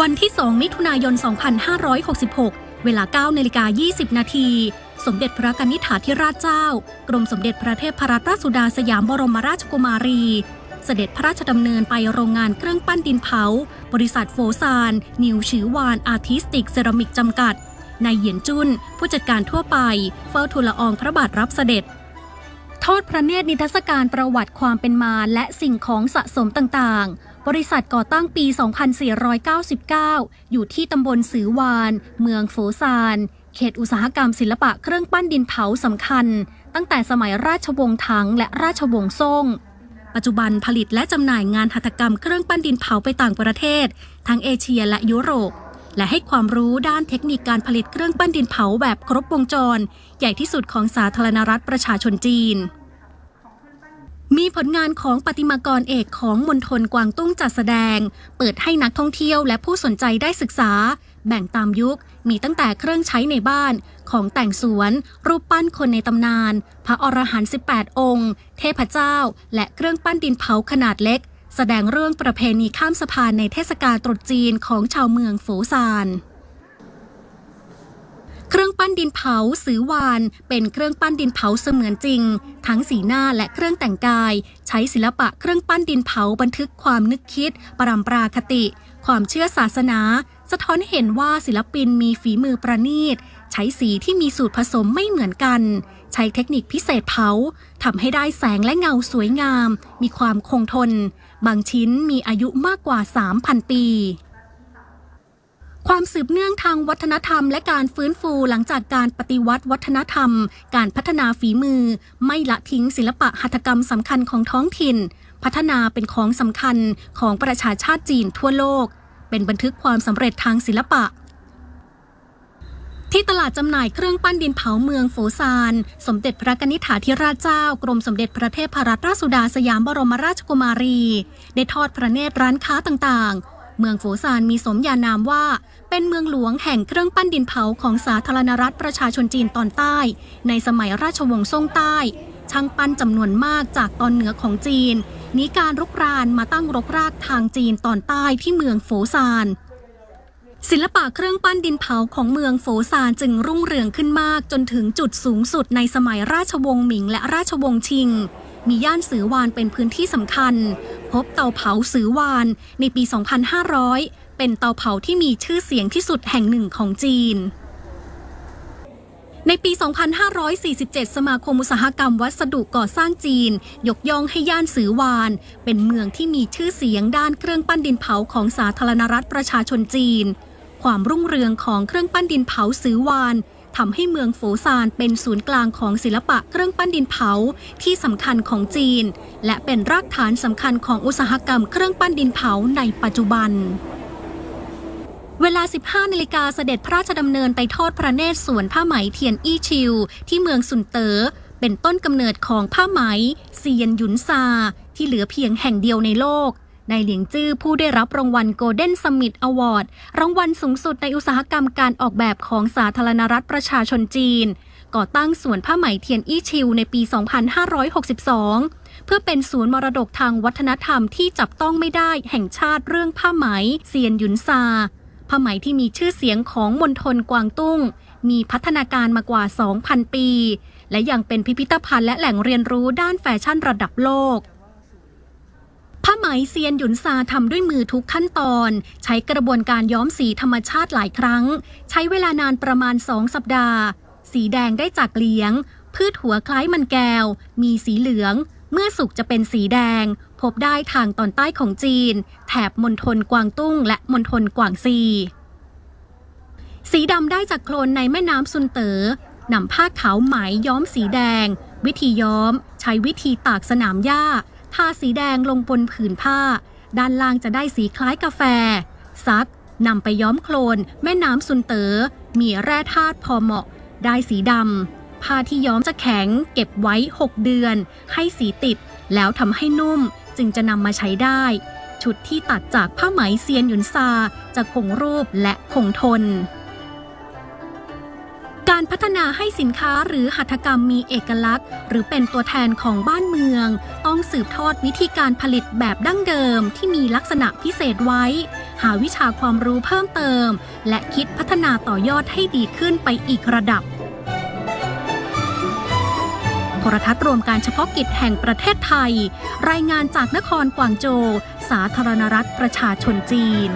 วันที่ 2 มิถุนายน 2566 เวลา 9นาฬิกา20 นาที สมเด็จพระกนิษฐาธิราชเจ้า กรมสมเด็จพระเทพรัตนราชสุดาสยามบรมราชกุมารี เสด็จพระราชดำเนินไปโรงงานเครื่องปั้นดินเผา บริษัทโฟซาน นิวชือวานอาร์ติสติกเซรามิกจำกัด นายเหยียนจุนผู้จัดการทั่วไป เฝ้าทูลละอองพระบาทรับเสด็จทอดพระเนตรนิทรรศการประวัติความเป็นมาและสิ่งของสะสมต่างๆ บริษัทก่อตั้งปี 2499 อยู่ที่ตำบลสือวาน เมืองโฟซาน เขตอุตสาหกรรมศิลปะเครื่องปั้นดินเผาสำคัญ ตั้งแต่สมัยราชวงศ์ถังและราชวงศ์ซ่ง ปัจจุบันผลิตและจำหน่ายงานหัตถกรรมเครื่องปั้นดินเผาไปต่างประเทศ ทั้งเอเชียและยุโรป และให้ความรู้ด้านเทคนิคการผลิตเครื่องปั้นดินเผาแบบครบวงจร ใหญ่ที่สุดของสาธารณรัฐประชาชนจีน มีผลงานของประติมากรเอกของมณฑลกวางตุ้งจัดแสดง เปิดให้นักท่องเที่ยวและผู้สนใจได้ศึกษา แบ่งตามยุค มีตั้งแต่เครื่องใช้ในบ้าน ของแต่งสวน รูปปั้นคนในตำนาน พระอรหันต์18 องค์ เทพเจ้า และเครื่องปั้นดินเผาขนาดเล็ก แสดงเรื่องประเพณีข้ามสะพานในเทศกาลตรุษจีนของชาวเมืองโฝซาน เครื่องปั้นดินเผาสือวาน เป็นเครื่องปั้นดินเผาเสมือนจริง ทั้งสีหน้าและเครื่องแต่งกาย ใช้ศิลปะเครื่องปั้นดินเผาบันทึกความนึกคิด ปรำปราคติ ความเชื่อศาสนา สะท้อนเห็นว่าศิลปินมีฝีมือประณีต ใช้สีที่มีสูตรผสมไม่เหมือนกัน ใช้เทคนิคพิเศษเผาทำให้ได้แสงและเงาสวยงาม มีความคงทน บางชิ้นมีอายุมากกว่า 3,000 ปี ความสืบเนื่องทางวัฒนธรรม และการฟื้นฟูหลังจากการปฏิวัติวัฒนธรรม การพัฒนาฝีมือ ไม่ละทิ้งศิลปะหัตถกรรมสำคัญของท้องถิ่น พัฒนาเป็นของสำคัญของประชาชาติจีนทั่วโลก เป็นบันทึกความสำเร็จทางศิลปะที่ตลาดจำหน่ายเครื่องปั้นดินเผาเมืองโฟซาน สมเด็จพระกนิษฐาธิราชเจ้า กรมสมเด็จพระเทพรัตนราชสุดาสยามบรมราชกุมารี ได้ทอดพระเนตรร้านค้าต่างๆ เมืองโฟซานมีสมญานามว่า เป็นเมืองหลวงแห่งเครื่องปั้นดินเผาของสาธารณรัฐประชาชนจีนตอนใต้ ในสมัยราชวงศ์ซ่งใต้ ช่างปั้นจำนวนมากจากตอนเหนือของจีนนีการรุกรานมาตั้งรกรากทางจีนตอนใต้ที่เมืองโฟซานศิลปะเครื่องปั้นดินเผาของเมืองโฟซานจึงรุ่งเรืองขึ้นมากจนถึงจุดสูงสุดในสมัยราชวงศ์หมิงและราชวงศ์ชิง มีย่านสือวานเป็นพื้นที่สำคัญ พบเตาเผาสือวานในปี 2500 เป็นเตาเผาที่มีชื่อเสียงที่สุดแห่งหนึ่งของจีนในปี 2547 สมาคมอุตสาหกรรมวัสดุก่อสร้างจีน ยกย่องให้ย่านสือวาน เป็นเมืองที่มีชื่อเสียงด้านเครื่องปั้นดินเผาของสาธารณรัฐประชาชนจีน ความรุ่งเรืองของเครื่องปั้นดินเผาสือวาน ทำให้เมืองโฟซานเป็นศูนย์กลางของศิลปะเครื่องปั้นดินเผาที่สำคัญของจีน และเป็นรากฐานสำคัญของอุตสาหกรรมเครื่องปั้นดินเผาในปัจจุบันเวลา 15 นาฬิกาเสด็จพระราชดำเนินไปทอดพระเนตรสวนผ้าไหมเทียนอี้ชิว ที่เมืองสุนเตอ๋อเป็นต้นกำเนิดของผ้าไหมเซียนหยุนซา ที่เหลือเพียงแห่งเดียวในโลก นายเหลียงจื้อผู้ได้รับรางวัล Golden Summit Award รางวัลสูงสุดในอุตสาหกรรมการออกแบบของสาธารณรัฐประชาชนจีน ก่อตั้งสวนผ้าไหมเทียนอี้ชิวในปี 2562 เพื่อเป็นศูนย์มรดกทางวัฒนธรรมที่จับต้องไม่ได้แห่งชาติเรื่องผ้าไหมเซียนหยุนซาผ้าไหมที่มีชื่อเสียงของมณฑลกวางตุ้ง มีพัฒนาการมากว่า 2,000 ปี และยังเป็นพิพิธภัณฑ์และแหล่งเรียนรู้ด้านแฟชั่นระดับโลก ไหมเซียนหยุนซาทำด้วยมือทุกขั้นตอน ใช้กระบวนการย้อมสีธรรมชาติหลายครั้ง ใช้เวลานานประมาณ2สัปดาห์ สีแดงได้จากเลี้ยง พืชหัวคล้ายมันแก้ว มีสีเหลือง เมื่อสุกจะเป็นสีแดง พบได้ทางตอนใต้ของจีน แถบมณฑลกวางตุ้ง และมณฑลกวางซีสีดำได้จากโคลนในแม่น้ำซุนเตอ๋อนำผ้าขาวไหมย้อมสีแดง วิธีย้อม ใช้วิธีตากสนามหญ้า ทาสีแดงลงบนผืนผ้า ด้านล่างจะได้สีคล้ายกาแฟ ซักนำไปย้อมโคลน แม่น้ำซุนเตอ๋อมีแร่ธาตุพอเหมาะ ได้สีดำผ้าที่ย้อมจะแข็ง เก็บไว้ 6 เดือน ให้สีติด แล้วทำให้นุ่มจึงจะนำมาใช้ได้ ชุดที่ตัดจากผ้าไหมเซียนหยุนซาจะคงรูปและคงทน การพัฒนาให้สินค้าหรือหัตถกรรมมีเอกลักษณ์ หรือเป็นตัวแทนของบ้านเมือง ต้องสืบทอดวิธีการผลิตแบบดั้งเดิมที่มีลักษณะพิเศษไว้ หาวิชาความรู้เพิ่มเติม และคิดพัฒนาต่อยอดให้ดีขึ้นไปอีกระดับโทรทัศน์รวมการเฉพาะกิจแห่งประเทศไทย รายงานจากนครกวางโจวสาธารณรัฐประชาชนจีน